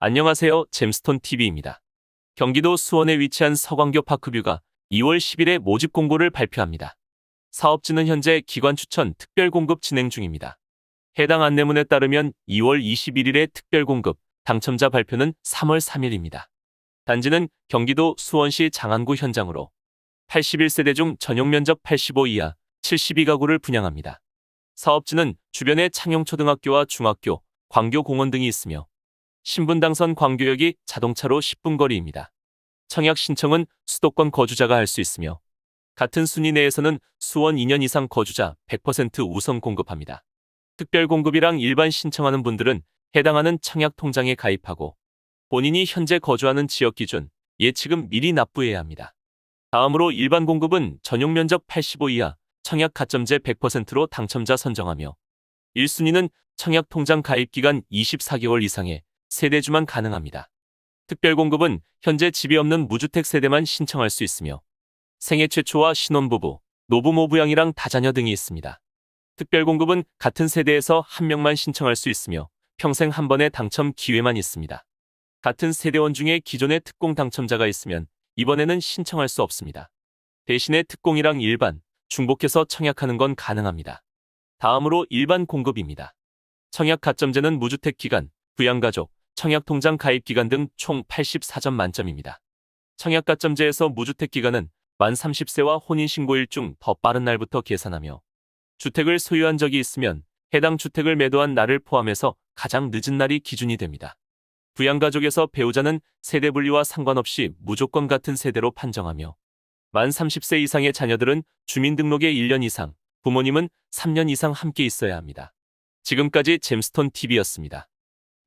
안녕하세요. 잼스톤 TV입니다. 경기도 수원에 위치한 서광교 파크뷰가 2월 10일에 모집 공고를 발표합니다. 사업지는 현재 기관 추천 특별 공급 진행 중입니다. 해당 안내문에 따르면 2월 21일에 특별 공급, 당첨자 발표는 3월 3일입니다. 단지는 경기도 수원시 장안구 현장으로 81세대 중 전용 면적 85 이하 72가구를 분양합니다. 사업지는 주변에 창영초등학교와 중학교, 광교공원 등이 있으며 신분 당선 광교역이 자동차로 10분 거리입니다. 청약 신청은 수도권 거주자가 할 수 있으며 같은 순위 내에서는 수원 2년 이상 거주자 100% 우선 공급합니다. 특별 공급이랑 일반 신청하는 분들은 해당하는 청약 통장에 가입하고 본인이 현재 거주하는 지역 기준 예치금 미리 납부해야 합니다. 다음으로 일반 공급은 전용 면적 85 이하 청약 가점제 100%로 당첨자 선정하며 1순위는 청약 통장 가입 기간 24개월 이상의 세대주만 가능합니다. 특별 공급은 현재 집이 없는 무주택 세대만 신청할 수 있으며 생애 최초와 신혼부부, 노부모 부양이랑 다자녀 등이 있습니다. 특별 공급은 같은 세대에서 한 명만 신청할 수 있으며 평생 한 번의 당첨 기회만 있습니다. 같은 세대원 중에 기존에 특공 당첨자가 있으면 이번에는 신청할 수 없습니다. 대신에 특공이랑 일반, 중복해서 청약하는 건 가능합니다. 다음으로 일반 공급입니다. 청약 가점제는 무주택 기간, 부양가족, 청약통장 가입 기간 등 총 84점 만점입니다. 청약 가점제에서 무주택 기간은 만 30세와 혼인신고일 중 더 빠른 날부터 계산하며 주택을 소유한 적이 있으면 해당 주택을 매도한 날을 포함해서 가장 늦은 날이 기준이 됩니다. 부양가족에서 배우자는 세대 분리와 상관없이 무조건 같은 세대로 판정하며 만 30세 이상의 자녀들은 주민등록에 1년 이상, 부모님은 3년 이상 함께 있어야 합니다. 지금까지 잼스톤 TV였습니다.